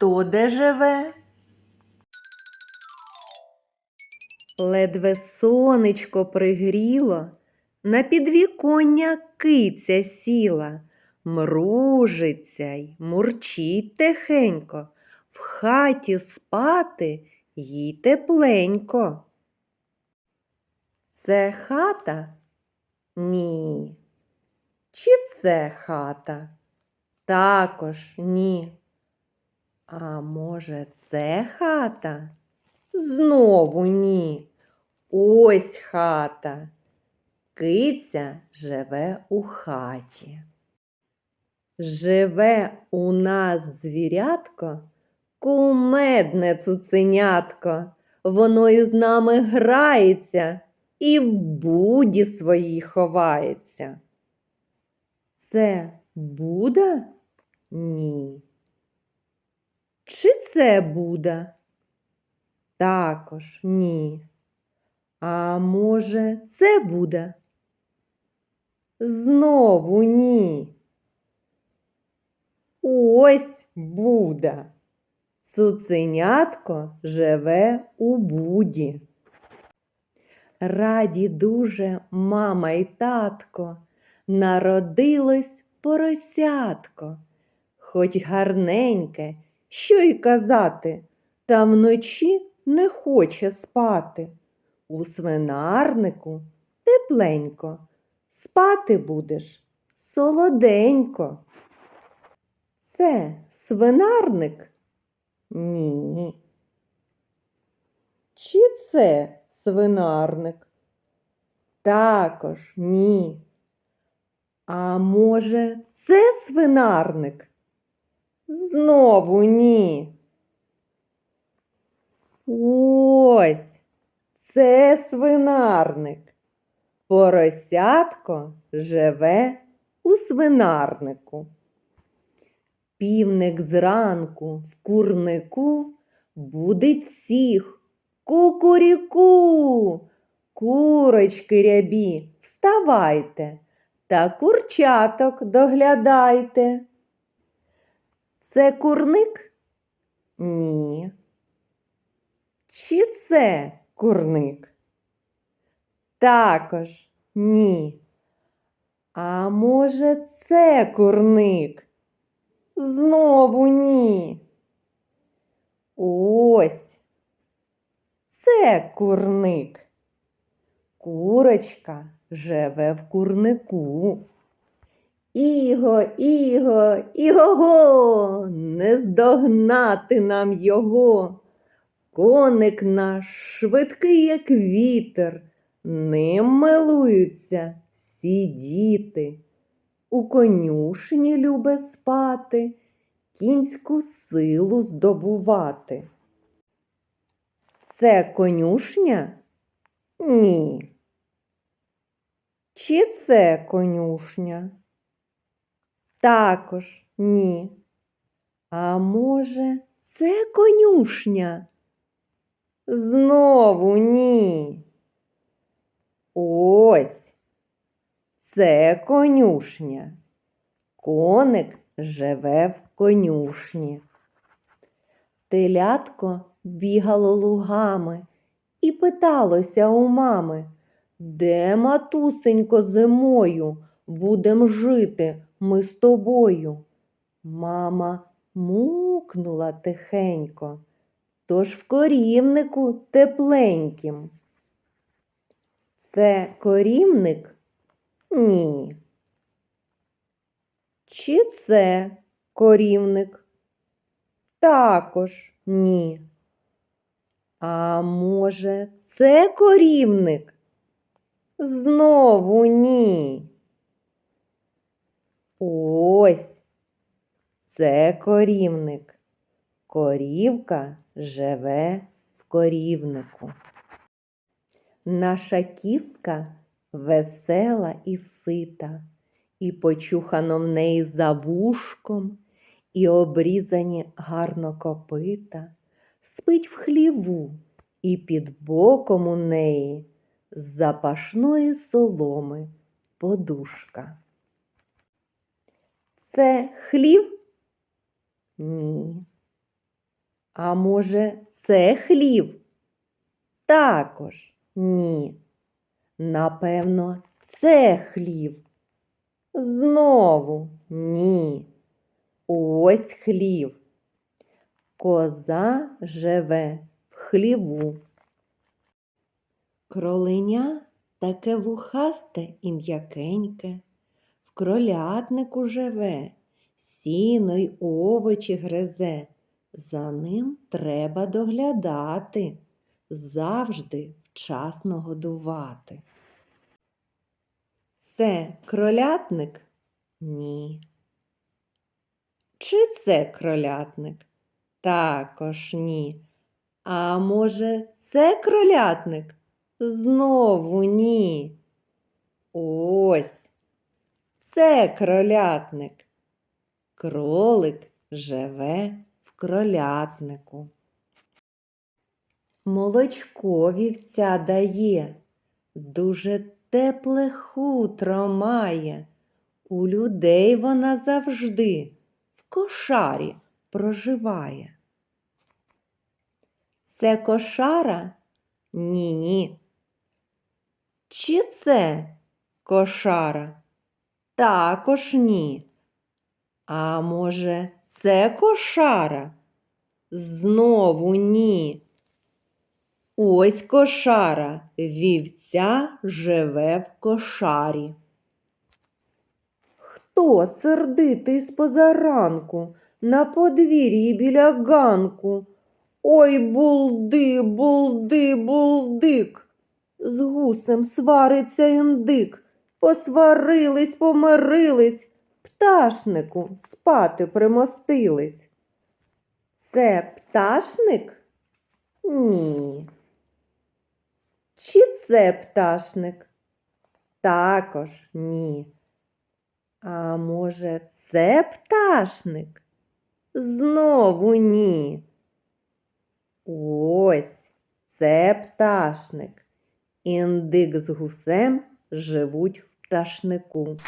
Хто де живе? Ледве сонечко пригріло, на підвіконня киця сіла, мружиться й мурчить тихенько, в хаті спати їй тепленько. Це хата? Ні. Чи це хата? Також ні. А може, це хата? Знову ні. Ось хата. Киця живе у хаті. Живе у нас звірятко, кумедне цуценятко. Воно із нами грається і в буді своїй ховається. Це Буда? Ні. Чи це Буда? Також ні. А може, це Буда? Знову ні. Ось Буда. Цуценятко живе у буді. Раді дуже мама й татко, народилось поросятко, хоч гарненьке, що й казати, та вночі не хоче спати. У свинарнику тепленько, спати будеш солоденько. Це свинарник? Ні. Чи це свинарник? Також ні. А може, це свинарник? Знову ні. Ось це свинарник. Поросятко живе у свинарнику. Півник зранку в курнику будить всіх. Кукуріку. Курочки рябі, вставайте та курчаток доглядайте. Це курник? Ні. Чи це курник? Також ні. А може, це курник? Знову ні. Ось. Це курник. Курочка живе в курнику. Іго, іго, іго-го, не здогнати нам його. Коник наш швидкий, як вітер, ним милуються всі діти. У конюшні любе спати, кінську силу здобувати. Це конюшня? Ні. Чи це конюшня? Також ні. А може, це конюшня? Знову ні. Ось це конюшня. Коник живе в конюшні. Телятко бігало лугами і питалося у мами, де, матусенько, зимою будем жити ми з тобою? Мама мукнула тихенько, тож в корівнику тепленьким. Це корівник? Ні. Чи це корівник? Також ні. А може, це корівник? Знову ні. Ось це корівник. Корівка живе в корівнику. Наша кіска весела і сита, і почухано в неї за вушком, і обрізані гарно копита, спить в хліву, і під боком у неї з запашної соломи подушка. Це хлів? Ні. А може, це хлів? Також ні. Напевно, це хлів. Знову ні. Ось хлів. Коза живе в хліву. Кроленя таке вухасте і м'якеньке, кролятнику живе, сіно й овочі гризе. За ним треба доглядати, завжди вчасно годувати. Це кролятник? Ні. Чи це кролятник? Також ні. А може, це кролятник? Знову ні. Ось. Це кролятник. Кролик живе в кролятнику. Молочко вівця дає, дуже тепле хутро має. У людей вона завжди в кошарі проживає. Це кошара? Ні. Чи це кошара? Також ні. А може, це кошара? Знову ні. Ось кошара, вівця живе в кошарі. Хто сердитий з позаранку на подвір'ї біля ганку? Ой, булди, булди, булдик. З гусем свариться індик. Посварились, помирились, пташнику спати примостились. Це пташник? Ні. Чи це пташник? Також ні. А може, це пташник? Знову ні. Ось це пташник. Індик з гусем живуть пташнику.